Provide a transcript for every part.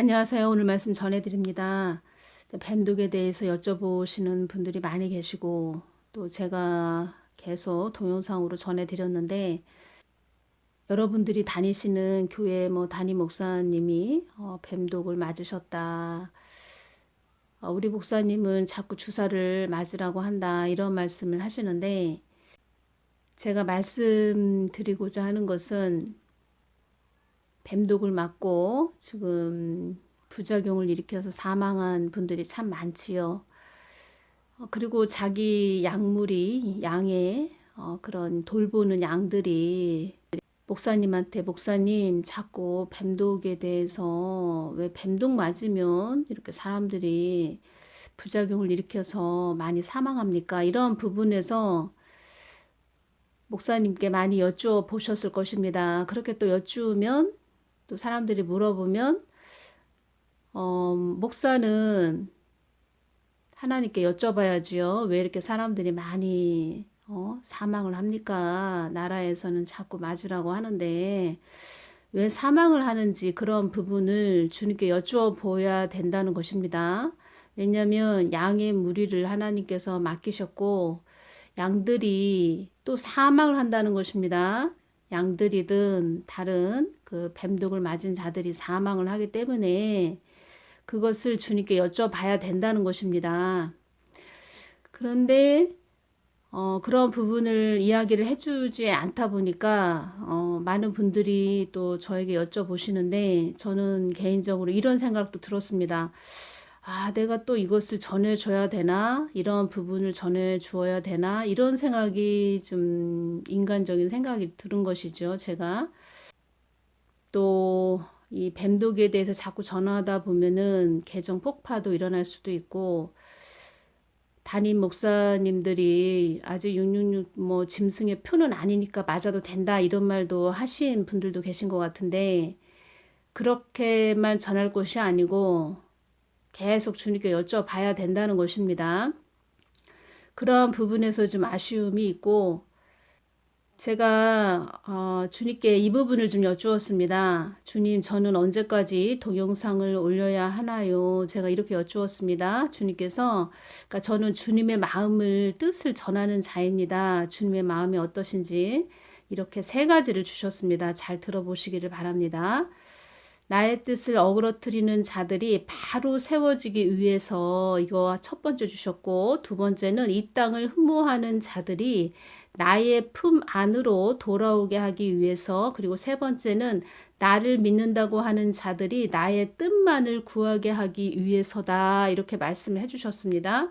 안녕하세요. 오늘 말씀 전해드립니다. 뱀독에 대해서 여쭤보시는 분들이 많이 계시고 또 제가 계속 동영상으로 전해드렸는데 여러분들이 다니시는 교회 뭐 담임 목사님이 어, 뱀독을 맞으셨다. 어, 우리 목사님은 자꾸 주사를 맞으라고 한다. 이런 말씀을 하시는데 제가 말씀드리고자 하는 것은 뱀독을 맞고 지금 부작용을 일으켜서 사망한 분들이 참 많지요. 어, 그리고 자기 약물이 양의 어, 그런 돌보는 양들이 목사님한테 목사님 자꾸 뱀독에 대해서 왜 뱀독 맞으면 이렇게 사람들이 부작용을 일으켜서 많이 사망합니까? 이런 부분에서 목사님께 많이 여쭈어 보셨을 것입니다. 그렇게 또 여쭈면 또 사람들이 물어보면 어, 목사는 하나님께 여쭤봐야지요. 왜 이렇게 사람들이 많이 어, 사망을 합니까? 나라에서는 자꾸 맞으라고 하는데 왜 사망을 하는지 그런 부분을 주님께 여쭈어 보야 된다는 것입니다. 왜냐하면 양의 무리를 하나님께서 맡기셨고 양들이 또 사망을 한다는 것입니다. 양들이든 다른 그 뱀독을 맞은 자들이 사망을 하기 때문에 그것을 주님께 여쭤봐야 된다는 것입니다. 그런데 어, 그런 부분을 이야기를 해주지 않다 보니까 어, 많은 분들이 또 저에게 여쭤보시는데 저는 개인적으로 이런 생각도 들었습니다. 아, 내가 또 이것을 전해줘야 되나? 이런 부분을 전해주어야 되나? 이런 생각이 좀 인간적인 생각이 들은 것이죠, 제가. 또, 이 뱀독에 대해서 자꾸 전화하다 보면은 계정 폭파도 일어날 수도 있고, 담임 목사님들이 아직 666 뭐 짐승의 표는 아니니까 맞아도 된다 이런 말도 하신 분들도 계신 것 같은데, 그렇게만 전할 것이 아니고, 계속 주님께 여쭤봐야 된다는 것입니다. 그런 부분에서 좀 아쉬움이 있고 제가 어, 주님께 이 부분을 좀 여쭈었습니다. 주님, 저는 언제까지 동영상을 올려야 하나요? 제가 이렇게 여쭈었습니다. 주님께서 그러니까 저는 주님의 마음을 뜻을 전하는 자입니다. 주님의 마음이 어떠신지 이렇게 세 가지를 주셨습니다. 잘 들어보시기를 바랍니다. 나의 뜻을 어그러뜨리는 자들이 바로 세워지기 위해서 이거 첫 번째 주셨고 두 번째는 이 땅을 흠모하는 자들이 나의 품 안으로 돌아오게 하기 위해서 그리고 세 번째는 나를 믿는다고 하는 자들이 나의 뜻만을 구하게 하기 위해서다 이렇게 말씀을 해주셨습니다.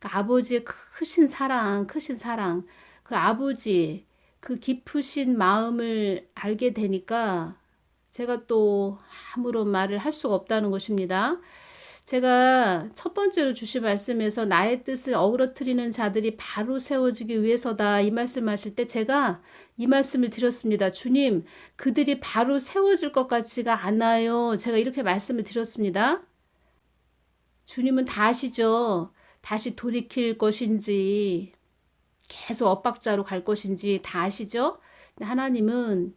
그 아버지의 크신 사랑, 크신 사랑, 그 아버지 그 깊으신 마음을 알게 되니까 제가 또 아무런 말을 할 수가 없다는 것입니다. 제가 첫 번째로 주신 말씀에서 나의 뜻을 어그러뜨리는 자들이 바로 세워지기 위해서다 이 말씀하실 때 제가 이 말씀을 드렸습니다. 주님, 그들이 바로 세워질 것 같지가 않아요. 제가 이렇게 말씀을 드렸습니다. 주님은 다 아시죠? 다시 돌이킬 것인지 계속 엇박자로 갈 것인지 다 아시죠? 하나님은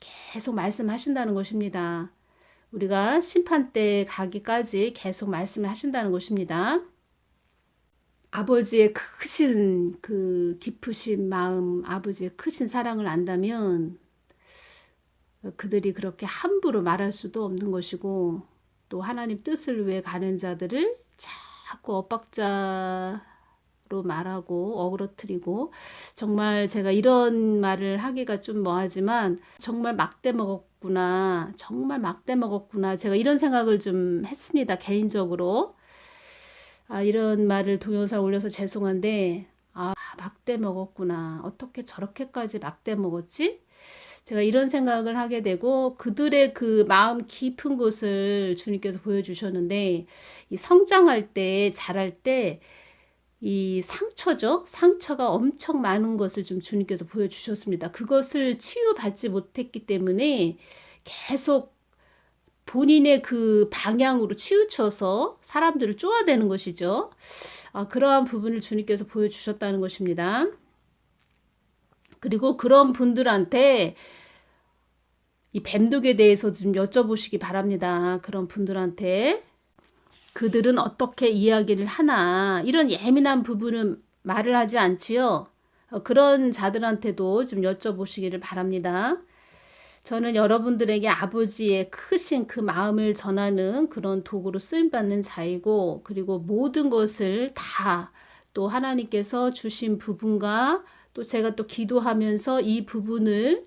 계속 말씀하신다는 것입니다. 우리가 심판 때 가기까지 계속 말씀을 하신다는 것입니다. 아버지의 크신 그 깊으신 마음, 아버지의 크신 사랑을 안다면 그들이 그렇게 함부로 말할 수도 없는 것이고 또 하나님 뜻을 위해 가는 자들을 자꾸 엇박자 로 말하고 어그러뜨리고 정말 제가 이런 말을 하기가 좀 뭐하지만 정말 막대 먹었 구나. 정말 막대 먹었구나. 제가 이런 생각을 좀 했습니다 개인적으로. 아 이런 말을 동영상 올려서 죄송한데 아 막대 먹었구나. 어떻게 저렇게까지 막대 먹었지? 제가 이런 생각을 하게 되고 그들의 그 마음 깊은 곳을 주님께서 보여주셨는데 이 성장할 때 자랄 때 이 상처죠. 상처가 엄청 많은 것을 좀 주님께서 보여주셨습니다. 그것을 치유받지 못했기 때문에 계속 본인의 그 방향으로 치우쳐서 사람들을 쪼아대는 것이죠. 아, 그러한 부분을 주님께서 보여주셨다는 것입니다. 그리고 그런 분들한테 이 뱀독에 대해서 좀 여쭤보시기 바랍니다. 그런 분들한테. 그들은 어떻게 이야기를 하나. 이런 예민한 부분은 말을 하지 않지요. 어, 그런 자들한테도 좀 여쭤보시기를 바랍니다. 저는 여러분들에게 아버지의 크신 그 마음을 전하는 그런 도구로 쓰임받는 자이고, 그리고 모든 것을 다 또 하나님께서 주신 부분과 또 제가 또 기도하면서 이 부분을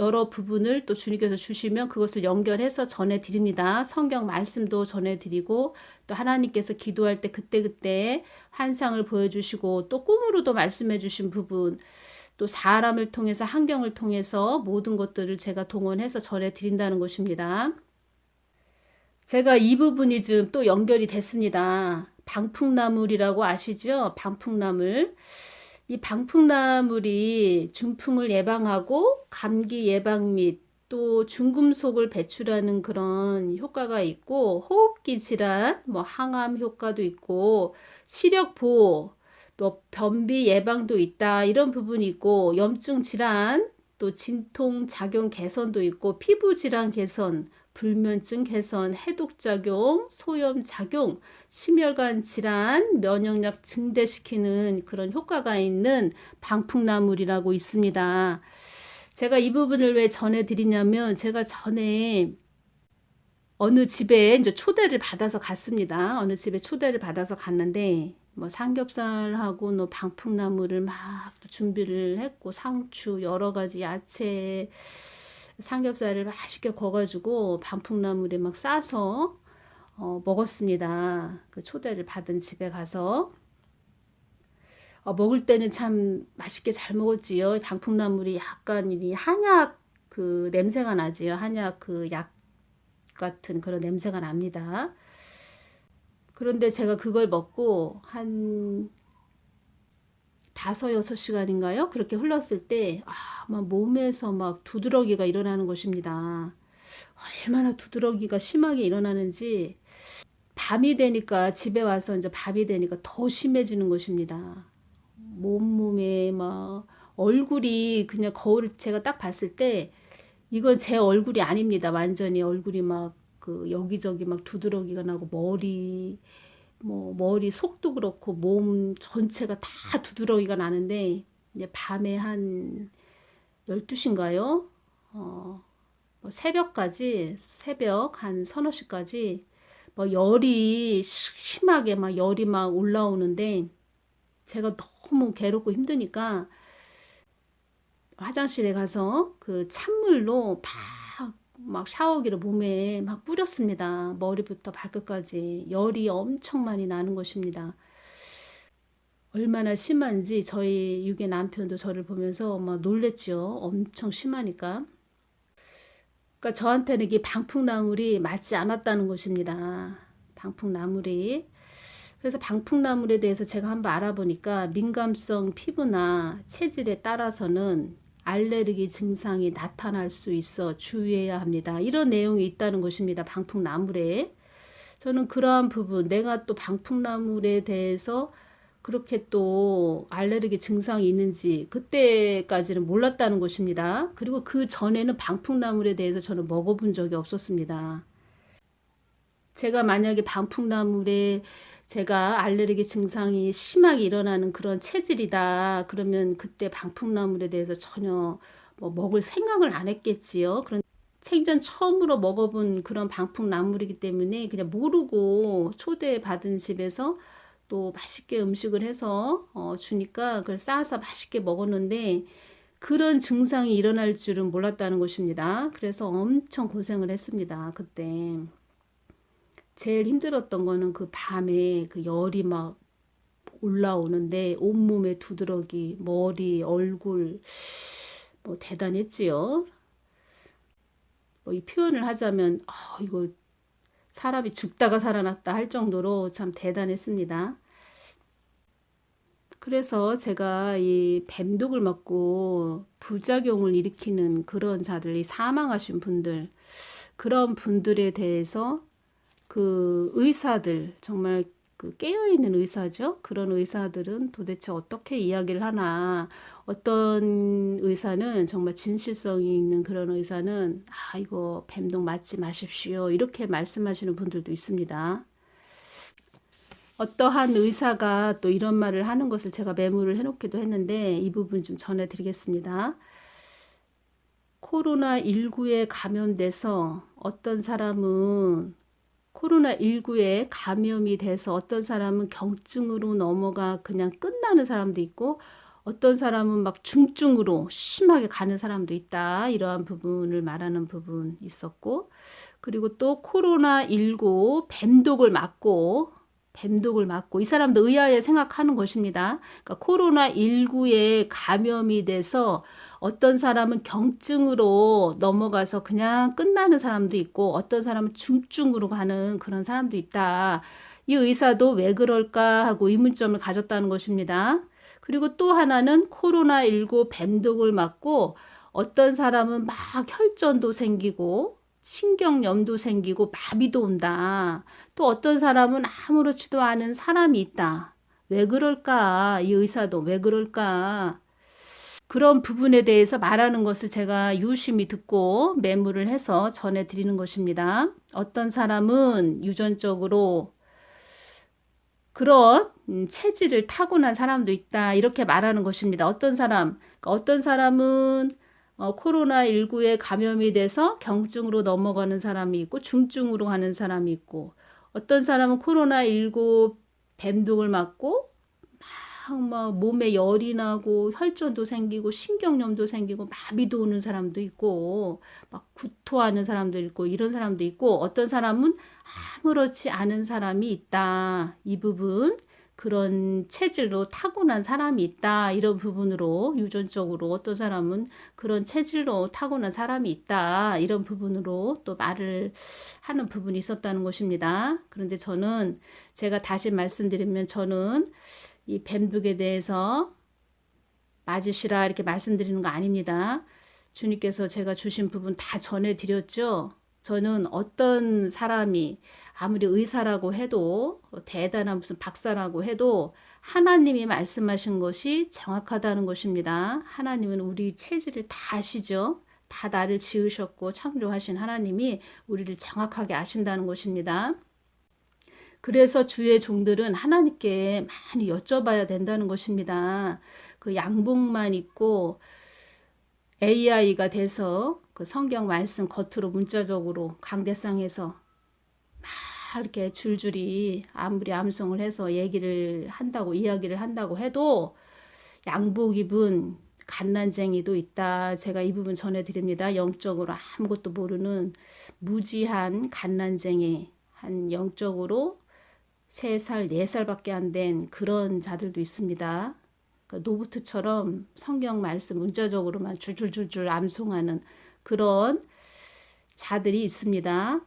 여러 부분을 또 주님께서 주시면 그것을 연결해서 전해드립니다. 성경 말씀도 전해드리고 또 하나님께서 기도할 때 그때그때 환상을 보여주시고 또 꿈으로도 말씀해 주신 부분 또 사람을 통해서 환경을 통해서 모든 것들을 제가 동원해서 전해드린다는 것입니다. 제가 이 부분이 지금 또 연결이 됐습니다. 방풍나물이라고 아시죠? 방풍나물. 이 방풍나물이 중풍을 예방하고 감기 예방 및 또 중금속을 배출하는 그런 효과가 있고 호흡기 질환, 뭐 항암 효과도 있고 시력 보호, 또 변비 예방도 있다 이런 부분이 있고 염증 질환, 또 진통 작용 개선도 있고 피부 질환 개선, 불면증 개선, 해독작용, 소염작용, 심혈관 질환, 면역력 증대시키는 그런 효과가 있는 방풍나물이라고 있습니다. 제가 이 부분을 왜 전해드리냐면 제가 전에 어느 집에 이제 초대를 받아서 갔습니다. 어느 집에 초대를 받아서 갔는데 뭐 삼겹살하고 뭐 방풍나물을 막 준비를 했고 상추 여러 가지 야채 삼겹살을 맛있게 구워가지고 방풍나물에 막 싸서 어, 먹었습니다. 그 초대를 받은 집에 가서 어, 먹을 때는 참 맛있게 잘 먹었지요. 방풍나물이 약간 이 한약 그 냄새가 나지요. 한약 그 약 같은 그런 냄새가 납니다. 그런데 제가 그걸 먹고 한 다섯 여섯 시간인가요? 그렇게 흘렀을 때, 아, 막 몸에서 막 두드러기가 일어나는 것입니다. 얼마나 두드러기가 심하게 일어나는지, 밤이 되니까, 집에 와서 이제 밤이 되니까 더 심해지는 것입니다. 몸몸에 막, 얼굴이 그냥 거울을 제가 딱 봤을 때, 이건 제 얼굴이 아닙니다. 완전히 얼굴이 막, 그, 여기저기 막 두드러기가 나고, 머리, 뭐 머리 속도 그렇고 몸 전체가 다 두드러기가 나는데 이제 밤에 한 12시인가요? 어, 뭐 새벽까지 새벽 한 서너 시까지 뭐 열이 심하게 막 열이 막 올라오는데 제가 너무 괴롭고 힘드니까 화장실에 가서 그 찬물로 팍 막 샤워기를 몸에 막 뿌렸습니다. 머리부터 발끝까지 열이 엄청 많이 나는 것입니다. 얼마나 심한지 저희 유괴 남편도 저를 보면서 막 놀랬죠. 엄청 심하니까. 그러니까 저한테는 이게 방풍나물이 맞지 않았다는 것입니다. 방풍나물이. 그래서 방풍나물에 대해서 제가 한번 알아보니까 민감성 피부나 체질에 따라서는 알레르기 증상이 나타날 수 있어 주의해야 합니다. 이런 내용이 있다는 것입니다. 방풍나물에. 저는 그러한 부분, 내가 또 방풍나물에 대해서 그렇게 또 알레르기 증상이 있는지 그때까지는 몰랐다는 것입니다. 그리고 그 전에는 방풍나물에 대해서 저는 먹어본 적이 없었습니다. 제가 만약에 방풍나물에 제가 알레르기 증상이 심하게 일어나는 그런 체질이다. 그러면 그때 방풍나물에 대해서 전혀 뭐 먹을 생각을 안 했겠지요. 그런 생전 처음으로 먹어본 그런 방풍나물이기 때문에 그냥 모르고 초대받은 집에서 또 맛있게 음식을 해서 어, 주니까 그걸 싸서 맛있게 먹었는데 그런 증상이 일어날 줄은 몰랐다는 것입니다. 그래서 엄청 고생을 했습니다. 그때. 제일 힘들었던 거는 그 밤에 그 열이 막 올라오는데 온몸에 두드러기, 머리, 얼굴 뭐 대단했지요. 뭐 이 표현을 하자면 어, 이거 사람이 죽다가 살아났다 할 정도로 참 대단했습니다. 그래서 제가 이 뱀독을 맞고 부작용을 일으키는 그런 자들이 사망하신 분들 그런 분들에 대해서 그 의사들 정말 그 깨어있는 의사죠. 그런 의사들은 도대체 어떻게 이야기를 하나. 어떤 의사는 정말 진실성이 있는 그런 의사는 아, 이거 뱀독 맞지 마십시오. 이렇게 말씀하시는 분들도 있습니다. 어떠한 의사가 또 이런 말을 하는 것을 제가 메모를 해놓기도 했는데 이 부분 좀 전해드리겠습니다. 코로나19에 감염돼서 어떤 사람은 코로나19에 감염이 돼서 어떤 사람은 경증으로 넘어가 그냥 끝나는 사람도 있고 어떤 사람은 막 중증으로 심하게 가는 사람도 있다. 이러한 부분을 말하는 부분 있었고 그리고 또 코로나19 뱀독을 맞고 뱀독을 맞고 이 사람도 의아해 생각하는 것입니다. 그러니까 코로나19에 감염이 돼서 어떤 사람은 경증으로 넘어가서 그냥 끝나는 사람도 있고 어떤 사람은 중증으로 가는 그런 사람도 있다. 이 의사도 왜 그럴까 하고 의문점을 가졌다는 것입니다. 그리고 또 하나는 코로나19 뱀독을 맞고 어떤 사람은 막 혈전도 생기고 신경염도 생기고 마비도 온다. 또 어떤 사람은 아무렇지도 않은 사람이 있다. 왜 그럴까? 이 의사도 왜 그럴까? 그런 부분에 대해서 말하는 것을 제가 유심히 듣고 메모를 해서 전해드리는 것입니다. 어떤 사람은 유전적으로 그런 음, 체질을 타고난 사람도 있다. 이렇게 말하는 것입니다. 어떤 사람, 그러니까 어떤 사람은 어, 코로나19에 감염이 돼서 경증으로 넘어가는 사람이 있고 중증으로 가는 사람이 있고 어떤 사람은 코로나19 뱀독을 맞고 막, 막 몸에 열이 나고 혈전도 생기고 신경염도 생기고 마비도 오는 사람도 있고 막 구토하는 사람도 있고 이런 사람도 있고 어떤 사람은 아무렇지 않은 사람이 있다. 이 부분 그런 체질로 타고난 사람이 있다. 이런 부분으로 유전적으로 어떤 사람은 그런 체질로 타고난 사람이 있다. 이런 부분으로 또 말을 하는 부분이 있었다는 것입니다. 그런데 저는 제가 다시 말씀드리면 저는 이 뱀독에 대해서 맞으시라 이렇게 말씀드리는 거 아닙니다. 주님께서 제가 주신 부분 다 전해드렸죠. 저는 어떤 사람이 아무리 의사라고 해도 대단한 무슨 박사라고 해도 하나님이 말씀하신 것이 정확하다는 것입니다. 하나님은 우리 체질을 다 아시죠. 다 나를 지으셨고 창조하신 하나님이 우리를 정확하게 아신다는 것입니다. 그래서 주의 종들은 하나님께 많이 여쭤봐야 된다는 것입니다. 그 양복만 입고 AI가 돼서 그 성경 말씀 겉으로 문자적으로 강대상에서 막 이렇게 줄줄이 아무리 암송을 해서 얘기를 한다고 이야기를 한다고 해도 양복 입은 갓난쟁이도 있다. 제가 이 부분 전해드립니다. 영적으로 아무것도 모르는 무지한 갓난쟁이 한 영적으로 3살, 4살밖에 안 된 그런 자들도 있습니다. 그러니까 노부트처럼 성경 말씀 문자적으로만 줄줄줄줄 암송하는 그런 자들이 있습니다.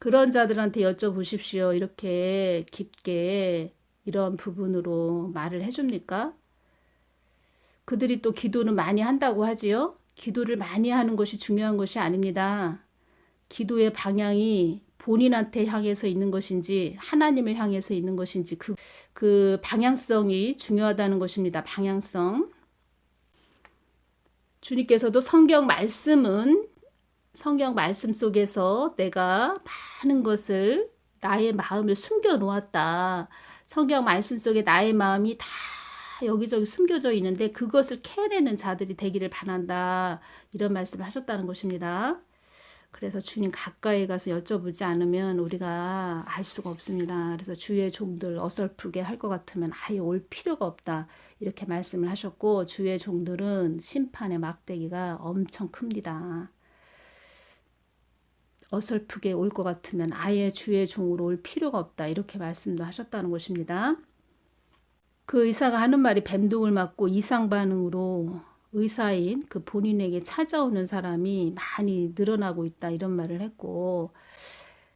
그런 자들한테 여쭤보십시오. 이렇게 깊게 이런 부분으로 말을 해줍니까? 그들이 또 기도는 많이 한다고 하지요. 기도를 많이 하는 것이 중요한 것이 아닙니다. 기도의 방향이 본인한테 향해서 있는 것인지 하나님을 향해서 있는 것인지 그, 그 방향성이 중요하다는 것입니다. 방향성. 주님께서도 성경 말씀은 성경 말씀 속에서 내가 많은 것을 나의 마음을 숨겨 놓았다. 성경 말씀 속에 나의 마음이 다 여기저기 숨겨져 있는데 그것을 캐내는 자들이 되기를 바란다. 이런 말씀을 하셨다는 것입니다. 그래서 주님 가까이 가서 여쭤보지 않으면 우리가 알 수가 없습니다. 그래서 주의 종들 어설프게 할 것 같으면 아예 올 필요가 없다. 이렇게 말씀을 하셨고 주의 종들은 심판의 막대기가 엄청 큽니다. 어설프게 올 것 같으면 아예 주의 종으로 올 필요가 없다. 이렇게 말씀도 하셨다는 것입니다. 그 의사가 하는 말이 뱀독을 맞고 이상 반응으로 의사인 그 본인에게 찾아오는 사람이 많이 늘어나고 있다. 이런 말을 했고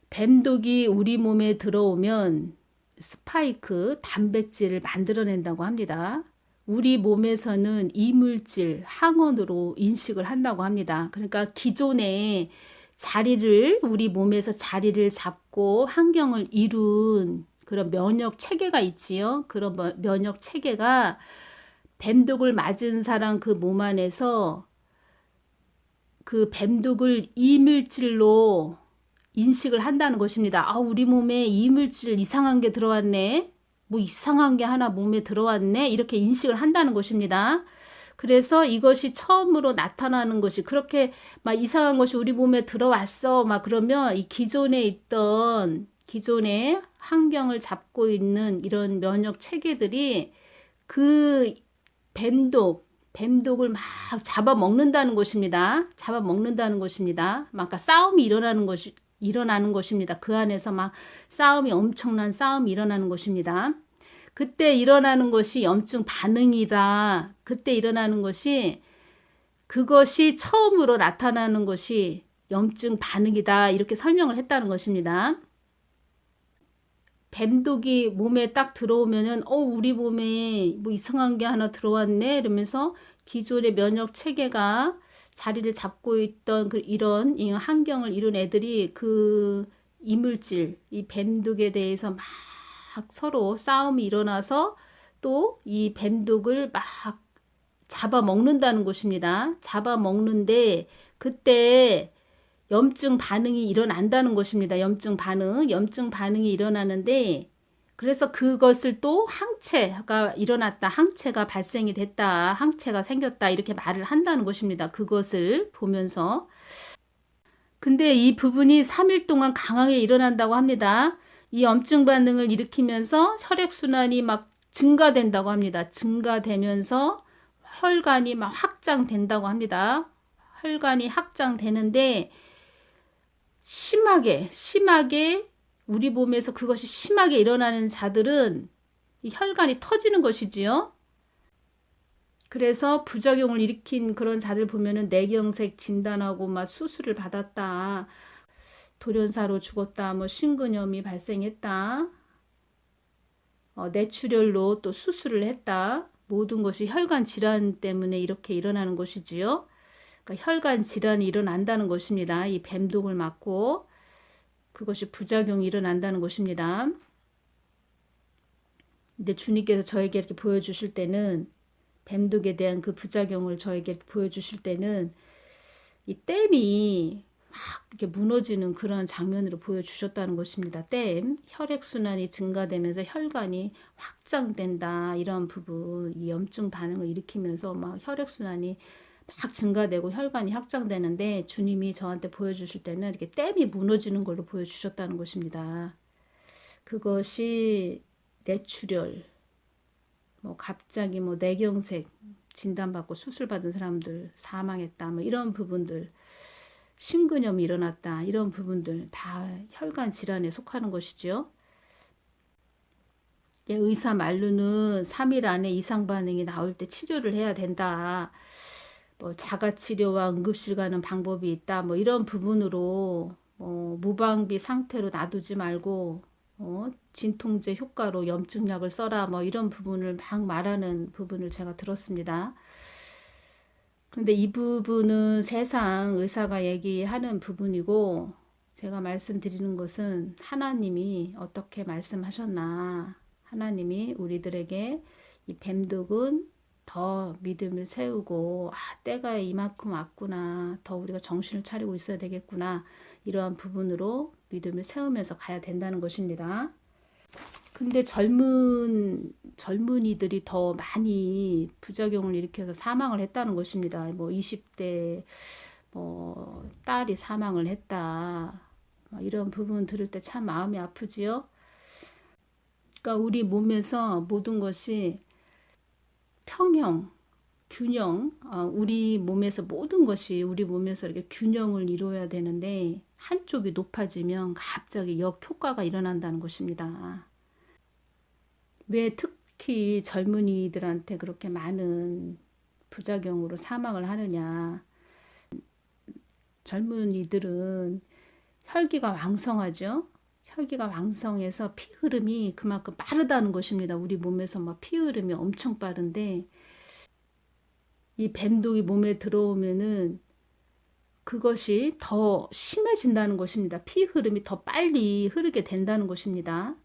뱀독이 우리 몸에 들어오면 스파이크 단백질을 만들어낸다고 합니다. 우리 몸에서는 이물질, 항원으로 인식을 한다고 합니다. 그러니까 기존에 자리를 우리 몸에서 자리를 잡고 환경을 이룬 그런 면역 체계가 있지요. 그런 뭐- 면역 체계가 뱀독을 맞은 사람 그 몸 안에서 그 뱀독을 이물질로 인식을 한다는 것입니다. 아, 우리 몸에 이물질 이상한 게 들어왔네. 뭐 이상한 게 하나 몸에 들어왔네. 이렇게 인식을 한다는 것입니다. 그래서 이것이 처음으로 나타나는 것이 그렇게 막 이상한 것이 우리 몸에 들어왔어. 막 그러면 이 기존에 있던 기존의 환경을 잡고 있는 이런 면역 체계들이 그 뱀독, 뱀독을 막 잡아먹는다는 것입니다. 잡아먹는다는 것입니다. 막 아까 싸움이 일어나는 것이 일어나는 것입니다. 그 안에서 막 싸움이 엄청난 싸움이 일어나는 것입니다. 그때 일어나는 것이 염증 반응이다. 그때 일어나는 것이 그것이 처음으로 나타나는 것이 염증 반응이다. 이렇게 설명을 했다는 것입니다. 뱀독이 몸에 딱 들어오면은 어 우리 몸에 뭐 이상한 게 하나 들어왔네 이러면서 기존의 면역 체계가 자리를 잡고 있던 그 이런 이 환경을 이룬 애들이 그 이물질 이 뱀독에 대해서 막 서로 싸움이 일어나서 또 이 뱀독을 막 잡아먹는다는 것입니다. 잡아먹는데 그때 염증 반응이 일어난다는 것입니다. 염증 반응, 염증 반응이 일어나는데 그래서 그것을 또 항체가 일어났다, 항체가 발생이 됐다, 항체가 생겼다 이렇게 말을 한다는 것입니다. 그것을 보면서 근데 이 부분이 3일 동안 강하게 일어난다고 합니다. 이 염증 반응을 일으키면서 혈액순환이 막 증가된다고 합니다. 증가되면서 혈관이 막 확장된다고 합니다. 혈관이 확장되는데 심하게 심하게 우리 몸에서 그것이 심하게 일어나는 자들은 이 혈관이 터지는 것이지요. 그래서 부작용을 일으킨 그런 자들 보면은 뇌경색 진단하고 막 수술을 받았다. 돌연사로 죽었다. 뭐 심근염이 발생했다. 어, 뇌출혈로 또 수술을 했다. 모든 것이 혈관 질환 때문에 이렇게 일어나는 것이지요. 그러니까 혈관 질환이 일어난다는 것입니다. 이 뱀독을 맞고 그것이 부작용이 일어난다는 것입니다. 근데 주님께서 저에게 이렇게 보여주실 때는 뱀독에 대한 그 부작용을 저에게 보여주실 때는 이막 이렇게 무너지는 그런 장면으로 보여주셨다는 것입니다. 댐 혈액순환이 증가되면서 혈관이 확장된다 이런 부분 이 염증 반응을 일으키면서 막 혈액순환이 막 증가되고 혈관이 확장되는데 주님이 저한테 보여주실 때는 이렇게 댐이 무너지는 걸로 보여주셨다는 것입니다. 그것이 뇌출혈, 뭐 갑자기 뭐 뇌경색 진단받고 수술받은 사람들 사망했다, 뭐 이런 부분들, 심근염이 일어났다, 이런 부분들 다 혈관 질환에 속하는 것이죠. 의사 말로는 3일 안에 이상 반응이 나올 때 치료를 해야 된다. 뭐 자가 치료와 응급실 가는 방법이 있다. 뭐 이런 부분으로 어, 무방비 상태로 놔두지 말고 어, 진통제 효과로 염증약을 써라. 뭐 이런 부분을 막 말하는 부분을 제가 들었습니다. 그런데 이 부분은 세상 의사가 얘기하는 부분이고 제가 말씀드리는 것은 하나님이 어떻게 말씀하셨나? 하나님이 우리들에게 이 뱀독은 더 믿음을 세우고 아 때가 이만큼 왔구나. 더 우리가 정신을 차리고 있어야 되겠구나. 이러한 부분으로 믿음을 세우면서 가야 된다는 것입니다. 근데 젊은 젊은이들이 더 많이 부작용을 일으켜서 사망을 했다는 것입니다. 뭐 20대 뭐 딸이 사망을 했다. 이런 부분 들을 때 참 마음이 아프지요. 그러니까 우리 몸에서 모든 것이 평형, 균형, 어, 우리 몸에서 모든 것이 우리 몸에서 이렇게 균형을 이루어야 되는데 한쪽이 높아지면 갑자기 역효과가 일어난다는 것입니다. 왜 특히 젊은이들한테 그렇게 많은 부작용으로 사망을 하느냐. 젊은이들은 혈기가 왕성하죠. 혈기가 왕성해서 피 흐름이 그만큼 빠르다는 것입니다. 우리 몸에서 막 피 흐름이 엄청 빠른데 이 뱀독이 몸에 들어오면은 그것이 더 심해진다는 것입니다. 피 흐름이 더 빨리 흐르게 된다는 것입니다.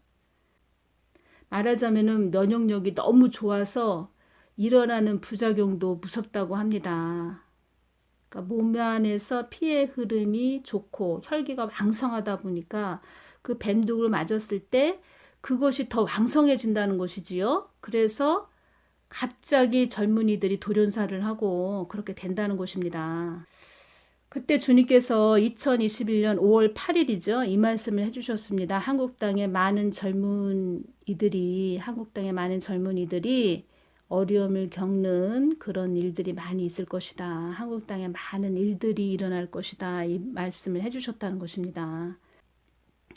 말하자면은 면역력이 너무 좋아서 일어나는 부작용도 무섭다고 합니다. 그러니까 몸 안에서 피의 흐름이 좋고 혈기가 왕성하다 보니까 그 뱀독을 맞았을 때 그것이 더 왕성해진다는 것이지요. 그래서 갑자기 젊은이들이 돌연사를 하고 그렇게 된다는 것입니다. 그때 주님께서 2021년 5월 8일이죠. 이 말씀을 해주셨습니다. 한국 땅의 많은 젊은 이들이, 한국 땅의 많은 젊은 이들이 어려움을 겪는 그런 일들이 많이 있을 것이다. 한국 땅에 많은 일들이 일어날 것이다. 이 말씀을 해주셨다는 것입니다.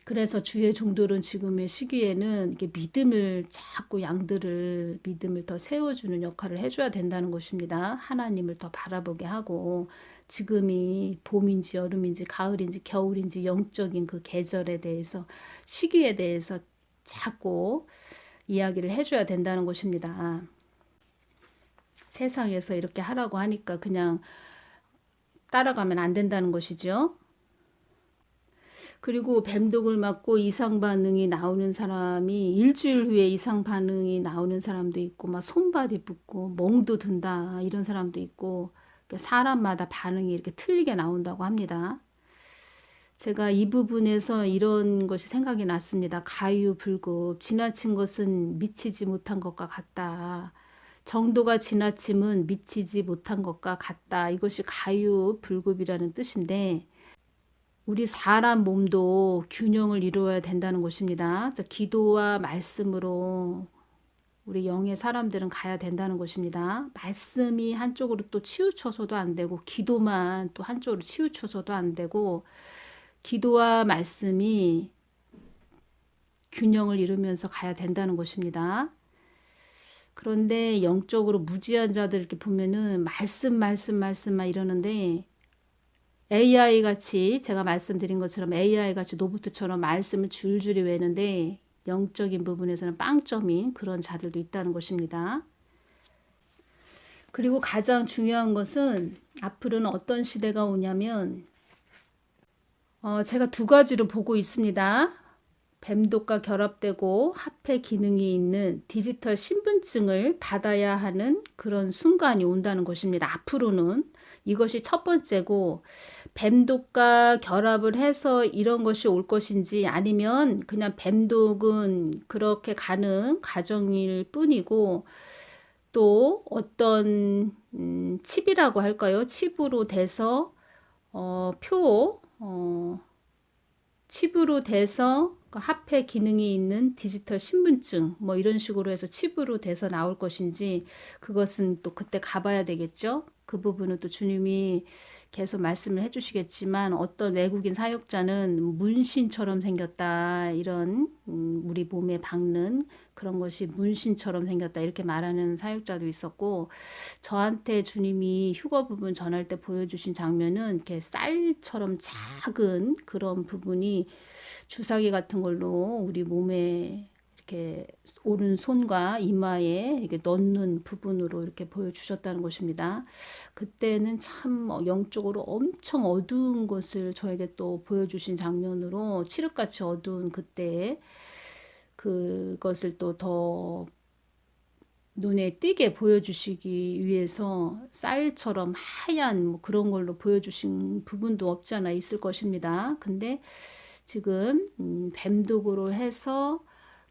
그래서 주의 종들은 지금의 시기에는 이렇게 믿음을 자꾸 양들을 믿음을 더 세워주는 역할을 해줘야 된다는 것입니다. 하나님을 더 바라보게 하고 지금이 봄인지 여름인지 가을인지 겨울인지 영적인 그 계절에 대해서 시기에 대해서 자꾸 이야기를 해줘야 된다는 것입니다. 세상에서 이렇게 하라고 하니까 그냥 따라가면 안 된다는 것이죠. 그리고 뱀독을 맞고 이상 반응이 나오는 사람이 일주일 후에 이상 반응이 나오는 사람도 있고 막 손발이 붓고 멍도 든다 이런 사람도 있고 사람마다 반응이 이렇게 틀리게 나온다고 합니다. 제가 이 부분에서 이런 것이 생각이 났습니다. 가유불급 지나친 것은 미치지 못한 것과 같다. 정도가 지나침은 미치지 못한 것과 같다. 이것이 가유불급이라는 뜻인데 우리 사람 몸도 균형을 이루어야 된다는 것입니다. 기도와 말씀으로 우리 영의 사람들은 가야 된다는 것입니다. 말씀이 한쪽으로 또 치우쳐서도 안 되고 기도만 또 한쪽으로 치우쳐서도 안 되고 기도와 말씀이 균형을 이루면서 가야 된다는 것입니다. 그런데 영적으로 무지한 자들 이렇게 보면은 말씀 말씀 말씀만 이러는데 AI 같이 제가 말씀드린 것처럼 AI 같이 로봇처럼 말씀을 줄줄이 외는데 영적인 부분에서는 빵점인 그런 자들도 있다는 것입니다. 그리고 가장 중요한 것은 앞으로는 어떤 시대가 오냐면 어, 제가 두 가지로 보고 있습니다. 뱀독과 결합되고 합해 기능이 있는 디지털 신분증을 받아야 하는 그런 순간이 온다는 것입니다. 앞으로는 이것이 첫 번째고 뱀독과 결합을 해서 이런 것이 올 것인지 아니면 그냥 뱀독은 그렇게 가는 과정일 뿐이고 또 어떤 음, 칩이라고 할까요? 칩으로 돼서 어, 표 어, 칩으로 돼서 그 합해 기능이 있는 디지털 신분증 뭐 이런 식으로 해서 칩으로 돼서 나올 것인지 그것은 또 그때 가봐야 되겠죠. 그 부분은 또 주님이 계속 말씀을 해주시겠지만 어떤 외국인 사역자는 문신처럼 생겼다 이런 음, 우리 몸에 박는 그런 것이 문신처럼 생겼다 이렇게 말하는 사역자도 있었고 저한테 주님이 휴거 부분 전할 때 보여주신 장면은 이렇게 쌀처럼 작은 그런 부분이 주사기 같은 걸로 우리 몸에 이렇게 오른손과 이마에 이렇게 넣는 부분으로 이렇게 보여주셨다는 것입니다. 그때는 참 영적으로 엄청 어두운 것을 저에게 또 보여주신 장면으로 칠흑같이 어두운 그때 그것을 또 더 눈에 띄게 보여주시기 위해서 쌀처럼 하얀 뭐 그런 걸로 보여주신 부분도 없지 않아 있을 것입니다. 근데 지금 음, 뱀독으로 해서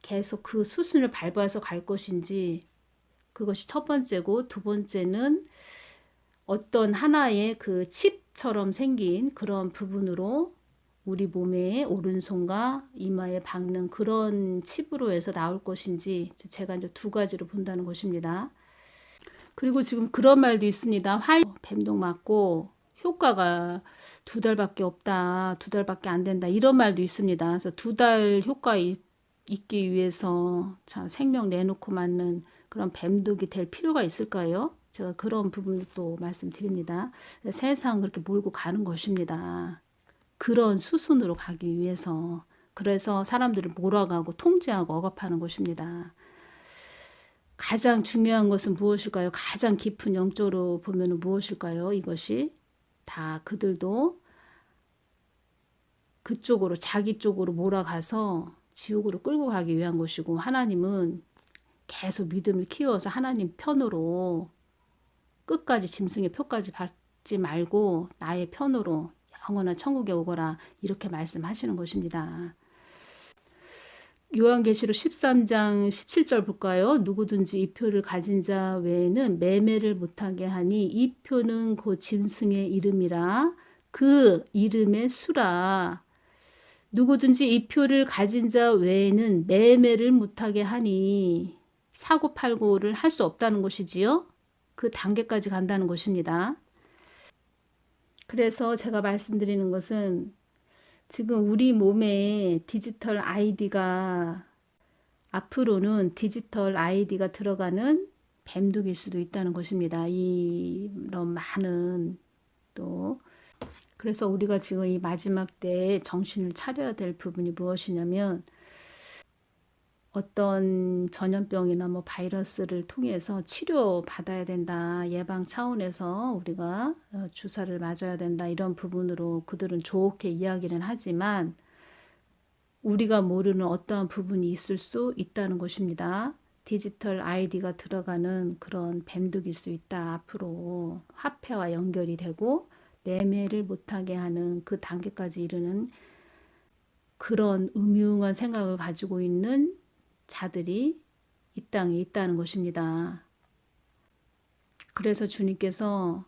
계속 그 수순을 밟아서 갈 것인지 그것이 첫 번째고 두 번째는 어떤 하나의 그 칩처럼 생긴 그런 부분으로 우리 몸의 오른손과 이마에 박는 그런 칩으로 해서 나올 것인지 제가 이제 두 가지로 본다는 것입니다. 그리고 지금 그런 말도 있습니다. 활 뱀독 맞고 효과가 두 달밖에 없다. 두 달밖에 안 된다. 이런 말도 있습니다. 그래서 두 달 효과 있기 위해서 참 생명 내놓고 맞는 그런 뱀독이 될 필요가 있을까요? 제가 그런 부분을 또 말씀드립니다. 세상 그렇게 몰고 가는 것입니다. 그런 수순으로 가기 위해서 그래서 사람들을 몰아가고 통제하고 억압하는 것입니다. 가장 중요한 것은 무엇일까요? 가장 깊은 영적으로 보면 무엇일까요? 이것이 다 그들도 그쪽으로 자기 쪽으로 몰아가서 지옥으로 끌고 가기 위한 것이고 하나님은 계속 믿음을 키워서 하나님 편으로 끝까지 짐승의 표까지 받지 말고 나의 편으로 영원한 천국에 오거라 이렇게 말씀하시는 것입니다. 요한계시록 13장 17절 볼까요? 누구든지 이 표를 가진 자 외에는 매매를 못하게 하니 이 표는 곧 짐승의 이름이라 그 이름의 수라 누구든지 이 표를 가진 자 외에는 매매를 못하게 하니 사고 팔고를 할 수 없다는 것이지요. 그 단계까지 간다는 것입니다. 그래서 제가 말씀드리는 것은 지금 우리 몸에 디지털 아이디가 앞으로는 디지털 아이디가 들어가는 뱀독일 수도 있다는 것입니다. 이런 많은 또 그래서 우리가 지금 이 마지막 때에 정신을 차려야 될 부분이 무엇이냐면 어떤 전염병이나 뭐 바이러스를 통해서 치료 받아야 된다. 예방 차원에서 우리가 어, 주사를 맞아야 된다. 이런 부분으로 그들은 좋게 이야기는 하지만 우리가 모르는 어떠한 부분이 있을 수 있다는 것입니다. 디지털 아이디가 들어가는 그런 뱀독일 수 있다. 앞으로 화폐와 연결이 되고 매매를 못하게 하는 그 단계까지 이르는 그런 음흉한 생각을 가지고 있는 자들이 이 땅에 있다는 것입니다. 그래서 주님께서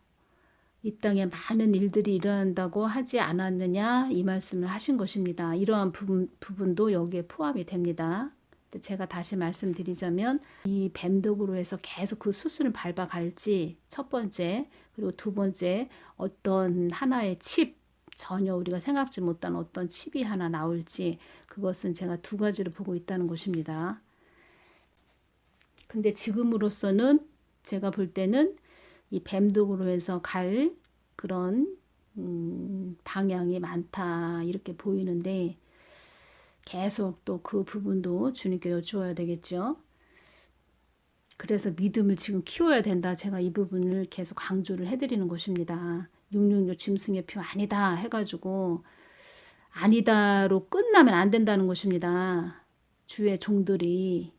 이 땅에 많은 일들이 일어난다고 하지 않았느냐 이 말씀을 하신 것입니다. 이러한 부분, 부분도 여기에 포함이 됩니다. 제가 다시 말씀드리자면 이 뱀독으로 해서 계속 그 수순을 밟아갈지 첫 번째 그리고 두 번째 어떤 하나의 칩 전혀 우리가 생각지 못한 어떤 칩이 하나 나올지 그것은 제가 두 가지로 보고 있다는 것입니다. 근데 지금으로서는 제가 볼 때는 이 뱀독으로 해서 갈 그런 음, 방향이 많다 이렇게 보이는데 계속 또 그 부분도 주님께 여쭈어야 되겠죠. 그래서 믿음을 지금 키워야 된다. 제가 이 부분을 계속 강조를 해드리는 것입니다. 666 짐승의 표 아니다 해가지고 아니다로 끝나면 안 된다는 것입니다. 주의 종들이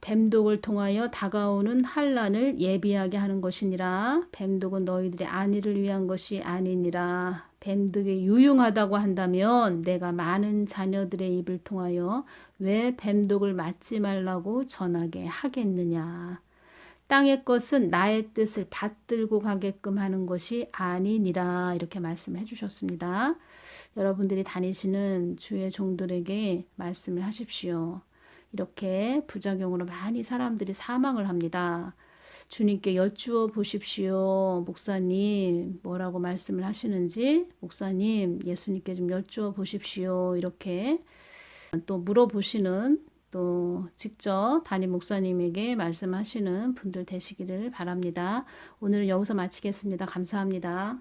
뱀독을 통하여 다가오는 환란을 예비하게 하는 것이니라 뱀독은 너희들의 안위를 위한 것이 아니니라 뱀독이 유용하다고 한다면 내가 많은 자녀들의 입을 통하여 왜 뱀독을 맞지 말라고 전하게 하겠느냐 땅의 것은 나의 뜻을 받들고 가게끔 하는 것이 아니니라 이렇게 말씀해 주셨습니다. 여러분들이 다니시는 주의 종들에게 말씀을 하십시오. 이렇게 부작용으로 많이 사람들이 사망을 합니다. 주님께 여쭈어 보십시오. 목사님, 뭐라고 말씀을 하시는지, 목사님, 예수님께 좀 여쭈어 보십시오. 이렇게 또 물어보시는 또 직접 담임 목사님에게 말씀하시는 분들 되시기를 바랍니다. 오늘은 여기서 마치겠습니다. 감사합니다.